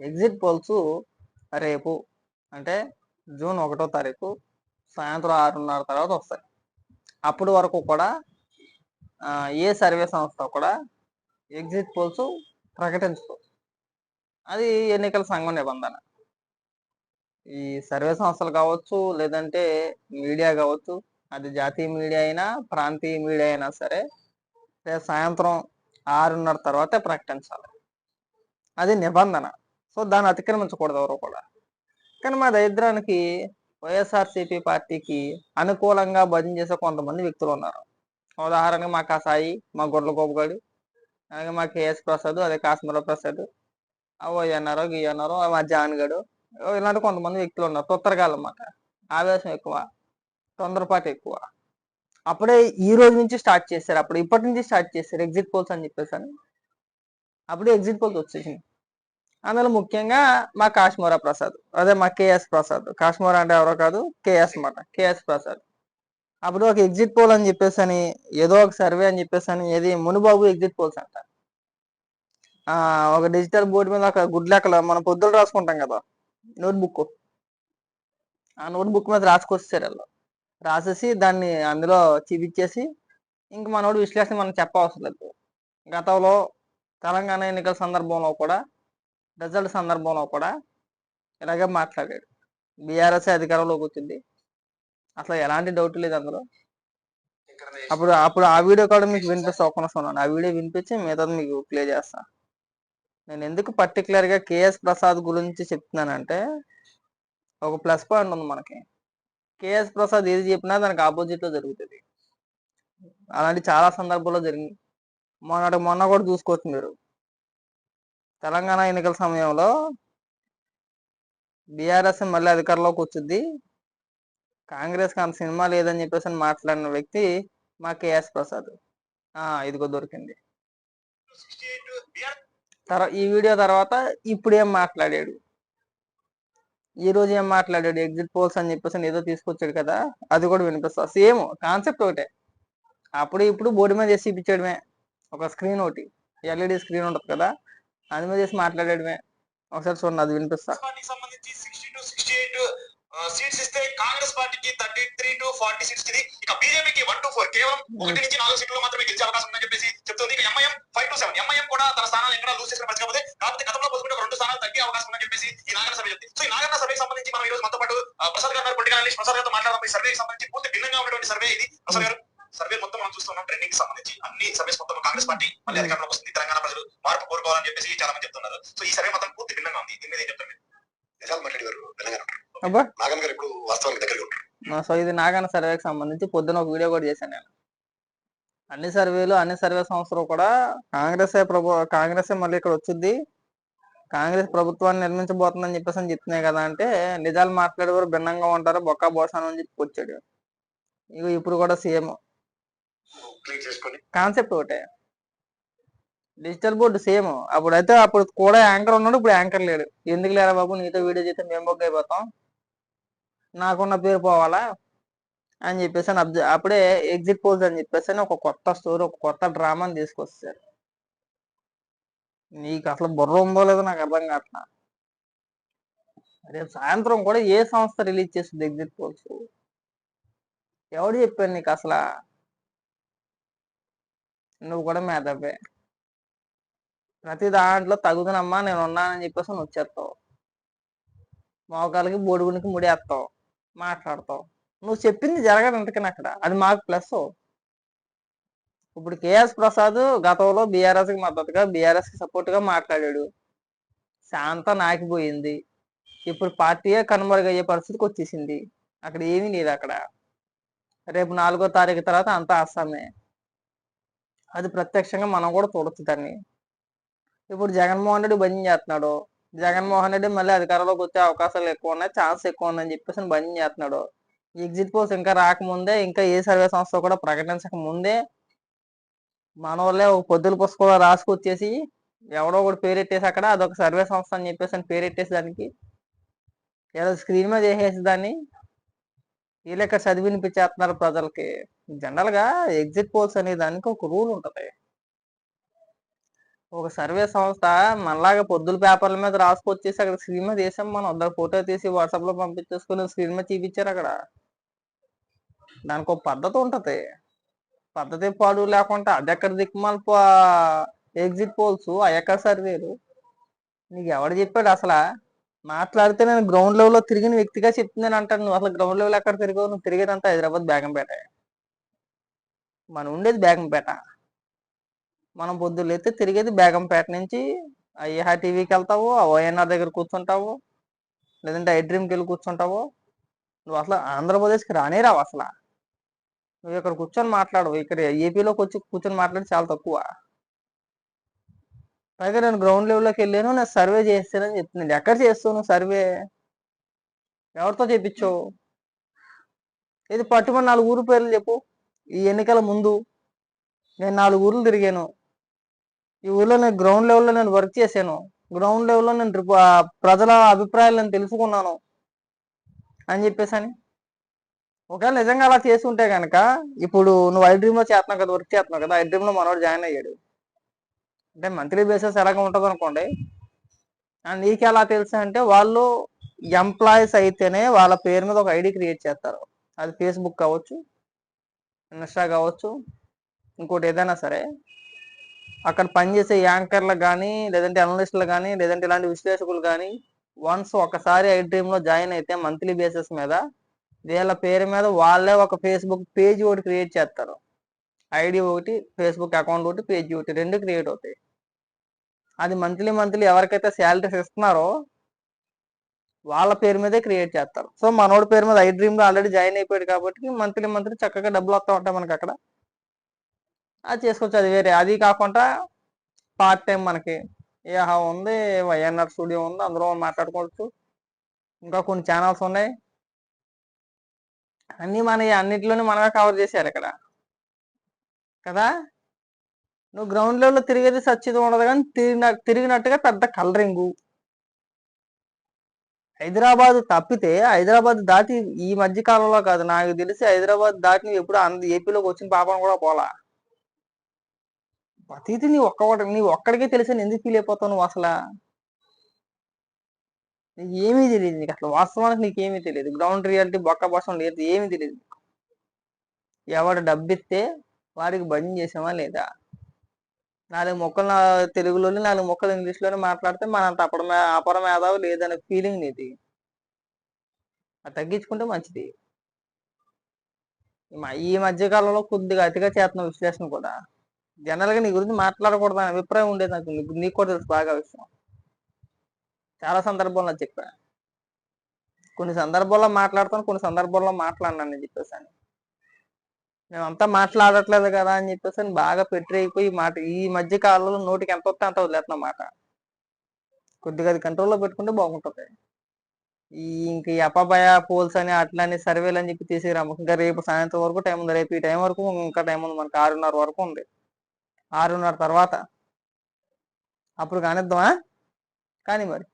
Exit polls రేపు అంటే June ఒకటో తారీఖు సాయంత్రం ఆరున్నర తర్వాత వస్తాయి. అప్పటి వరకు కూడా ఏ సర్వే సంస్థ కూడా ఎగ్జిట్ పోల్స్ ప్రకటించదు. అది ఎన్నికల సంఘం నిబంధన. ఈ సర్వే సంస్థలు కావచ్చు లేదంటే మీడియా కావచ్చు అది జాతీయ మీడియా అయినా ప్రాంతీయ మీడియా అయినా సరే సాయంత్రం ఆరున్నర తర్వాతే ప్రకటించాలి. అది నిబంధన. సో దాన్ని అతిక్రమించకూడదు ఎవరు కూడా. కానీ మా దరిద్రానికి వైఎస్ఆర్సీపీ పార్టీకి అనుకూలంగా భజన చేసే కొంతమంది వ్యక్తులు ఉన్నారు. ఉదాహరణకి మా కాసాయి మా గొడ్ల గోపగాడు అలాగే మా కేఎస్ ప్రసాద్ అదే కాశ్మీర ప్రసాద్ అవో అన్నారో గీ అన్నారో మా జాన్గడు ఇలాంటి కొంతమంది వ్యక్తులు ఉన్నారు. తొత్తరగాలు అన్నమాట. ఆవేశం ఎక్కువ తొందరపాటు ఎక్కువ. అప్పుడే ఈ రోజు నుంచి స్టార్ట్ చేశారు. అప్పుడు ఇప్పటి నుంచి స్టార్ట్ చేశారు. ఎగ్జిట్ పోల్స్ అని చెప్పేసి అని అప్పుడే ఎగ్జిట్ పోల్స్ వచ్చేసింది అందులో ముఖ్యంగా మా కాశ్మోరా ప్రసాద్ అదే మా కేఎస్ ప్రసాద్. కాశ్మోరా అంటే ఎవరో కాదు కేఎస్ అన్నమాట. కేఎస్ ప్రసాద్. అప్పుడు ఒక ఎగ్జిట్ పోల్ అని చెప్పేసి అని ఏదో ఒక సర్వే అని చెప్పేసి అని ఏది మునుబాబు ఎగ్జిట్ పోల్స్ అంట. ఒక డిజిటల్ బోర్డు మీద ఒక గుడ్ లెక్కలు మనం పొద్దులు రాసుకుంటాం కదా నోట్బుక్. ఆ నోట్బుక్ మీద రాసుకొస్తారు వాళ్ళు రాసేసి దాన్ని అందులో చూపించేసి ఇంక మనోడు విశ్లేషణ మనం చెప్పవసరం లేదు. గతంలో తెలంగాణ ఎన్నికల సందర్భంలో కూడా రిజల్ట్ సందర్భంలో కూడా ఇలాగే మాట్లాడాడు. బీఆర్ఎస్ అధికారంలోకి వచ్చింది? అసలు ఎలాంటి డౌట్ లేదు అందులో. అప్పుడు అప్పుడు ఆ వీడియో కూడా మీకు వినిపిస్తా ఒక్క నిమిషం ఆ వీడియో వినిపించి మిగతాది మీకు ప్లే చేస్తా. నేను ఎందుకు పర్టికులర్గా కేఎస్ ప్రసాద్ గురించి చెప్తున్నానంటే ఒక ప్లస్ పాయింట్ ఉంది మనకి. కేఎస్ ప్రసాద్ ఏది చెప్పినా దానికి ఆపోజిట్లో జరుగుతుంది. అలాంటి చాలా సందర్భాల్లో జరిగింది మొన్నటి మొన్న కూడా చూసుకోవచ్చు మీరు. తెలంగాణ ఎన్నికల సమయంలో బీఆర్ఎస్ మళ్ళీ అధికారంలోకి వచ్చింది కాంగ్రెస్ అంత సినిమా లేదని చెప్పేసి అని మాట్లాడిన వ్యక్తి మా కేఎస్ ప్రసాద్. ఇదిగో దొరికింది. తర్వాత ఈ వీడియో తర్వాత ఇప్పుడు ఏం మాట్లాడాడు? ఈ రోజు ఏం మాట్లాడాడు? ఎగ్జిట్ పోల్స్ అని చెప్పేసి ఏదో తీసుకొచ్చాడు కదా అది కూడా వినిపిస్తా. సేమ్ కాన్సెప్ట్ ఒకటే. అప్పుడు ఇప్పుడు బోర్డు మీద చేసి ఇప్పించడమే ఒక స్క్రీన్ ఒకటి. ఎల్ఈడి స్క్రీన్ ఉంటుంది కదా అది చేసి మాట్లాడడమే ఒకసారి చూడండి అది వినిపిస్తా. సంబంధించి sixty to sixty eight seats ఇస్తే కాంగ్రెస్ పార్టీకి థర్టీ త్రీ టు ఫార్టీ సిక్స్కి ఇక బీజేపీకి వన్ టు ఫోర్ కేవలం ఒకటి నుంచి నాలుగు సీట్లు మాత్రమే గెలిచే అవకాశం ఉందని చెప్పేసి చెప్తుంది. ఇక MIM five to seven MIM కూడా తన స్థానాలు ఎక్కడ లూజ్ చేసిన పరిస్థితి కాకపోతే కాకపోతే గతంలో పోసుకుంటే రెండు స్థానాలు తగ్గే అవకాశం ఉందని చెప్పేసి ఈ నాగరణ సభ చెప్తుంది సో ఈ నాగరణ సభకి సంబంధించి మనం ఈ రోజు మనతో పాటు ప్రసాద్ గారు పొలిటికల్ అనలిస్ట్ ప్రసాద్ గారితో మాట్లాడడం ఈ సర్వేకి సంబంధించి పూర్తి భిన్నంగా ఉన్నటువంటి సర్వే ఇది. ప్రసాద్ గారు సర్వే మొత్తం మనం చూస్తున్నాం. ట్రెండింగ్ సంబంధించి. కాంగ్రెస్ పార్టీ మళ్ళీ అధికారంలోకి వస్తుంది. తెలంగాణ ప్రజలు మార్పు కోరుకోవాలని చెప్పేసి చాలా మంది చెప్తున్నారు. సో ఈ సర్వే మొత్తం పూర్తి భిన్నంగా ఉంది. దీని మీద ఏం చెప్తారు మీరు? నిజాలు మాట్లాడేవారు తెలంగాణ అబ్బా! నాగన్ గారు ఇప్పుడు వాస్తవానికి దగ్గరగా ఉంటారు. ఆ, సో ఇది నాగన్న సర్వేకి సంబంధించి పొద్దున ఒక వీడియో కూడా చేశాను నేను. అన్ని సర్వేలు అన్ని సర్వే సంస్థలు కూడా కాంగ్రెస్ ప్రభు కాంగ్రెస్ మళ్ళీ ఇక్కడ వచ్చింది. కాంగ్రెస్ ప్రభుత్వాన్ని నిర్మించబోతుందని చెప్పేసి అని చెప్తున్నాయి కదా అంటే నిజాలు మాట్లాడేవారు భిన్నంగా ఉంటారు బొక్క బోసాను అని చెప్పి వచ్చాడు. ఇక ఇప్పుడు కూడా చేసుకొని. కాన్సెప్ట్ ఒకటే. డిజిటల్ బోర్డు సేమ్ అప్పుడైతే అప్పుడు కూడా యాంకర్ ఉన్నాడు ఇప్పుడు యాంకర్ లేడు. ఎందుకు లేరా బాబు? నీతో వీడియో చేస్తే మేము బొగ్గ అయిపోతాం. నాకున్న పేరు పోవాలా? అని చెప్పేసి అని అబ్జ అప్పుడే ఎగ్జిట్ పోల్స్ అని చెప్పేసి ఒక కొత్త స్టోరీ ఒక కొత్త డ్రామాని తీసుకొస్తారు నీకు అసలు బుర్ర ఉందో లేదో నాకు అర్థం కావట్లా. రేపు సాయంత్రం కూడా ఏ సంస్థ రిలీజ్ చేస్తుంది ఎగ్జిట్ పోల్స్ ఎవడు చెప్పాడు నీకు అసలు? నువ్వు కూడా మేధవే. ప్రతి దాంట్లో తగుదనమ్మా నేను ఉన్నానని చెప్పేసి నువ్వు వచ్చేస్తావు. మోకాలకి బొడుగునికి ముడేస్తావు మాట్లాడతావు. నువ్వు చెప్పింది జరగదు అందుకని అక్కడ. అది మాకు ప్లస్. ఇప్పుడు కేఎస్ ప్రసాద్ గతంలో బీఆర్ఎస్కి మద్దతుగా బీఆర్ఎస్కి కి సపోర్ట్గా మాట్లాడాడు. శాంత నాకిపోయింది ఇప్పుడు పార్టీయే కనుమరుగయ్యే పరిస్థితికి వచ్చేసింది. అక్కడ ఏమీ లేదు అక్కడ. రేపు నాలుగో తారీఖు తర్వాత అంతా అస్సామే అది ప్రత్యక్షంగా మనం కూడా చూడొచ్చు దాన్ని. ఇప్పుడు జగన్మోహన్ రెడ్డి బంద్ చేస్తున్నాడు. జగన్మోహన్ రెడ్డి మళ్ళీ అధికారంలోకి వచ్చే అవకాశాలు ఎక్కువ ఉన్నాయి ఛాన్స్ ఎక్కువ ఉందని చెప్పేసి బంద్ చేస్తున్నాడు. ఎగ్జిట్ పోల్స్ ఇంకా రాకముందే ఇంకా ఏ సర్వే సంస్థ కూడా ప్రకటించక ముందే మన వాళ్ళే ఒక పొద్దుల పుస్తకంలో రాసుకొచ్చేసి ఎవడో ఒకటి పేరెట్టేసి అక్కడ అదొక సర్వే సంస్థ అని చెప్పేసి అని పేరెట్టేసి దానికి ఏదో స్క్రీన్ మీద వేసేసి దాన్ని వీళ్ళెక్కడ చదివినిపించేస్తున్నారు ప్రజలకి. జనరల్గా ఎగ్జిట్ పోల్స్ అనే దానికి ఒక రూల్ ఉంటుంది. ఒక సర్వే సంస్థ మనలాగా పొద్దుల పేపర్ల మీద రాసుకొచ్చేసి అక్కడ స్క్రీన్ మీద వేసాం మనం. అందరు ఫోటో తీసి వాట్సాప్లో పంపించేసుకుని స్క్రీన్ మీద చూపించారు అక్కడ. దానికి ఒక పద్ధతి ఉంటది. పద్ధతి పాడు లేకుండా అది ఎక్కడ దిక్కుమాల ఎగ్జిట్ పోల్స్ అయ్యక్క సర్వేలు? నీకు ఎవడు చెప్పాడు అసలు? మాట్లాడితే నేను గ్రౌండ్ లెవెల్లో తిరిగిన వ్యక్తిగా చెప్తున్నాను అంటాను. నువ్వు అసలు గ్రౌండ్ లెవెల్ ఎక్కడ తిరిగావు? నువ్వు తిరిగేదంతా హైదరాబాద్ బేగంపేట. మనం ఉండేది బేగంపేట. మనం బొద్దులు అయితే తిరిగేది బేగంపేట నుంచి ఐహా టీవీకి వెళ్తావు ఆ ఓఎన్ఆర్ దగ్గర కూర్చుంటావు లేదంటే ఐ డ్రీమ్కి వెళ్ళి కూర్చుంటావు. నువ్వు అసలు ఆంధ్రప్రదేశ్కి రానే రావు అసలు. నువ్వు ఇక్కడ కూర్చొని మాట్లాడవు. ఇక్కడ ఏపీలోకి వచ్చి కూర్చొని మాట్లాడి చాలా తక్కువ. పైగా నేను గ్రౌండ్ లెవెల్లోకి వెళ్ళాను నేను సర్వే చేస్తానని చెప్తున్నాను ఎక్కడ చేస్తావు సర్వే? ఎవరితో చేపించావు? ఇది పట్టుమని నాలుగు ఊరు పేర్లు చెప్పు. ఈ ఎన్నికల ముందు నేను నాలుగు ఊర్లు తిరిగాను. ఈ ఊర్లో నేను గ్రౌండ్ లెవెల్లో నేను వర్క్ చేశాను. గ్రౌండ్ లెవెల్లో నేను ప్రజల అభిప్రాయాలు నేను తెలుసుకున్నాను. అని చెప్పేసి అని. ఒకవేళ నిజంగా అలా చేసి ఉంటే కనుక ఇప్పుడు నువ్వు ఐ డ్రీమ్లో చేస్తున్నావు కదా వర్క్ చేస్తున్నావు కదా ఐ డ్రీమ్లో మనోడు జాయిన్ అయ్యాడు. అంటే మంత్లీ బేసిస్ ఎలాగ ఉంటుంది అనుకోండి. నీకు ఎలా తెలుసు అంటే వాళ్ళు ఎంప్లాయీస్ అయితేనే వాళ్ళ పేరు మీద ఒక ఐడి క్రియేట్ చేస్తారు. అది ఫేస్బుక్ కావచ్చు ఇన్స్టా కావచ్చు ఇంకోటి ఏదైనా సరే. అక్కడ పనిచేసే యాంకర్లు కానీ లేదంటే అనలిస్టులు కానీ లేదంటే ఇలాంటి విశ్లేషకులు కానీ వన్స్ ఒకసారి ఐ డ్రీమ్లో జాయిన్ అయితే మంత్లీ బేసిస్ మీద వీళ్ళ పేరు మీద వాళ్ళే ఒక ఫేస్బుక్ పేజ్ ఒకటి క్రియేట్ చేస్తారు. ఐడి ఒకటి ఫేస్బుక్ అకౌంట్ ఒకటి పేజ్ ఒకటి రెండు క్రియేట్ అవుతాయి. అది మంత్లీ మంత్లీ ఎవరికైతే శాలరీస్ ఇస్తున్నారో వాళ్ళ పేరు మీదే క్రియేట్ చేస్తారు. సో మనోడి పేరు మీద ఐ డ్రీమ్లో ఆల్రెడీ జాయిన్ అయిపోయాడు కాబట్టి మంత్లీ మంత్లీ చక్కగా డబ్బులు వస్తూ ఉంటాయి మనకి అక్కడ అది చేసుకోవచ్చు అది వేరే. అది కాకుండా పార్ట్ టైం మనకి ఏహా ఉంది వైఎన్ఆర్ స్టూడియో ఉంది అందులో మాట్లాడుకోవచ్చు. ఇంకా కొన్ని ఛానల్స్ ఉన్నాయి. అన్నీ మన అన్నిటిలోనే మనమే కవర్ చేశారు ఇక్కడ. కదా? నువ్వు గ్రౌండ్ లెవెల్లో తిరిగేది సచ్చిది ఉండదు కానీ తిరిగిన తిరిగినట్టుగా పెద్ద కలరింగు హైదరాబాద్ తప్పితే హైదరాబాద్ దాటి ఈ మధ్య కాలంలో కాదు. నాకు తెలిసి హైదరాబాద్ దాటి ఎప్పుడు అంద ఏపీలోకి వచ్చిన పాపం కూడా పోలా. ప్రతిదీ నీ ఒక్క నీ ఒక్కడికే తెలిసి ఎందుకు ఫీల్ అయిపోతావు నువ్వు అసలు? నీకు ఏమీ తెలియదు నీకు అసలు వాస్తవానికి నీకు తెలియదు గ్రౌండ్ రియాలిటీ బొక్క భాషం లేదు ఏమీ తెలియదు ఎవడు డబ్బిస్తే వాడికి బండి చేసామా లేదా? నాలుగు మొక్కలు నా తెలుగులోనే నాలుగు మొక్కలు ఇంగ్లీష్లోనే మాట్లాడితే మనంత అపర అపర మేధావు లేదనే ఫీలింగ్ నీది. అది తగ్గించుకుంటే మంచిది. ఈ మధ్యకాలంలో ఈ మధ్య కాలంలో కొద్దిగా అతిగా చేస్తున్న విశ్లేషణ కూడా. జనరల్గా నీ గురించి మాట్లాడకూడదు అనే అభిప్రాయం ఉండేది నాకు. నీకు నీకు కూడా తెలుసు బాగా విషయం. చాలా సందర్భంలో చెప్పా. కొన్ని సందర్భాల్లో మాట్లాడతాను కొన్ని సందర్భాల్లో మాట్లాడినాను అని చెప్పేసి అని. మేమంతా మాట్లాడట్లేదు కదా అని చెప్పేసి అని బాగా పెట్టి అయిపోయి మాట ఈ మధ్య కాలంలో నోటికి ఎంత వస్తే అంత వదిలేస్తున్నాం మాట. కొద్దిగా అది కంట్రోల్లో పెట్టుకుంటే బాగుంటుంది. ఈ ఇంక ఈ అపాభయ పోల్స్ అని అట్లని సర్వేలు అని చెప్పి తీసేరాము ఇంకా రేపు సాయంత్రం వరకు టైం ఉంది. రేపు ఈ టైం వరకు ఇంకా టైం ఉంది. మనకి ఆరున్నర వరకు ఉంది. ఆరున్నర తర్వాత. అప్పుడు కానిద్దామా? కానీ మరి.